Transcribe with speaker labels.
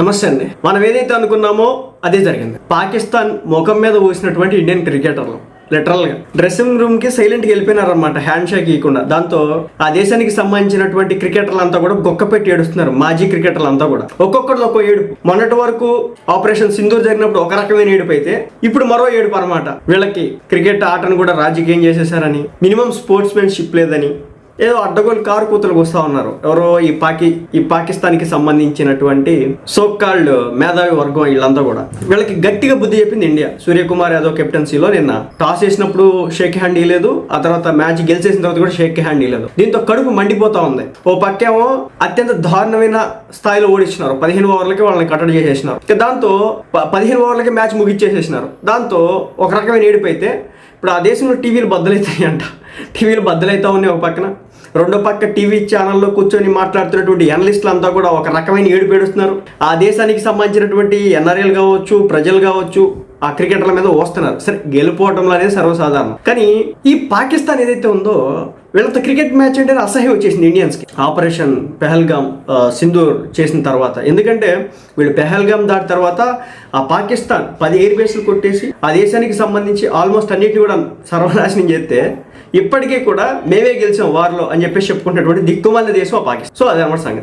Speaker 1: నమస్తే అండి. మనం ఏదైతే అనుకున్నామో అదే జరిగింది. పాకిస్తాన్ ముఖం మీద పోసినటువంటి ఇండియన్ క్రికెటర్లు లిటరల్గా. డ్రెస్సింగ్ రూమ్కి సైలెంట్గా వెళ్ళిపోయినారనమాట హ్యాండ్ షేక్ ఇవ్వకుండా దాంతో ఆ దేశానికి సంబంధించినటువంటి క్రికెటర్లు అంతా కూడా గొక్క పెట్టి ఏడుస్తున్నారు మాజీ క్రికెటర్లు అంతా కూడా. ఒక్కొక్కరు ఒక్కో ఏడుపు. మొన్నటి వరకు ఆపరేషన్ సింధూర్ జరిగినప్పుడు ఒక రకమైన ఏడుపు అయితే ఇప్పుడు మరో ఏడుపు అనమాట వీళ్ళకి క్రికెట్ ఆటను కూడా రాజకీయం చేసేసారని మినిమం స్పోర్ట్స్ మెన్షిప్ లేదని ఏదో అడ్డగోలు కారు కూతులకు వస్తూ ఉన్నారు. ఎవరో ఈ పాకి ఈ పాకిస్తాన్కి సంబంధించినటువంటి సోకాల్డ్ మేధావి వర్గం వీళ్ళంతా కూడా. వీళ్ళకి గట్టిగా బుద్ధి చెప్పింది ఇండియా. సూర్యకుమార్ యాదవ్ కెప్టెన్సీలో నిన్న టాస్ వేసినప్పుడు షేక్ హ్యాండ్ ఇవ్వలేదు ఆ తర్వాత మ్యాచ్ గెలిచేసిన తర్వాత కూడా షేక్ హ్యాండ్ ఇవ్వలేదు దీంతో కడుపు మండిపోతా ఉంది. ఓ పక్కేమో అత్యంత దారుణమైన స్థాయిలో ఓడించినారు పదిహేను ఓవర్లకి వాళ్ళని కట్టడి చేసేసినారు. దాంతో పదిహేను ఓవర్లకి మ్యాచ్ ముగిచ్చేసేసినారు. దాంతో ఒక రకమైన ఏడిపోయితే అయితే ఇప్పుడు ఆ దేశంలో టీవీలు బద్దలవుతాయి అంట టీవీలు బద్దలవుతా ఉన్నాయి ఒక పక్కన. రెండో పక్క టీవీ ఛానల్లో కూర్చొని మాట్లాడుతున్నటువంటి అనలిస్టులు అంతా కూడా ఒక రకమైన ఏడుపు ఏడుస్తున్నారు ఆ దేశానికి సంబంధించినటువంటి ఎన్ఆర్ఎల్ కావచ్చు ప్రజలు కావచ్చు ఆ క్రికెటర్ల మీద వస్తున్నారు సరే గెలుపోవటంలో అనేది సర్వసాధారణం. కానీ ఈ పాకిస్తాన్ ఏదైతే ఉందో వీళ్ళతో క్రికెట్ మ్యాచ్ అంటే అసహ్యం వచ్చేసింది ఇండియన్స్కి. ఆపరేషన్ పెహల్గామ్ ఆ, సింధూర్ చేసిన తర్వాత. ఎందుకంటే వీళ్ళు పెహల్గామ్ దాటి తర్వాత ఆ పాకిస్తాన్ పది ఎయిర్ బేస్లు కొట్టేసి ఆ దేశానికి సంబంధించి ఆల్మోస్ట్ అన్నిటిని కూడా సర్వనాశనం చేస్తే ఇప్పటికీ కూడా మేమే గెలిచాం వార్లో అని చెప్పేసి చెప్పుకున్నటువంటి దిక్కుమాలిన దేశం ఆ పాకిస్తాన్. సో అదే సంగతి.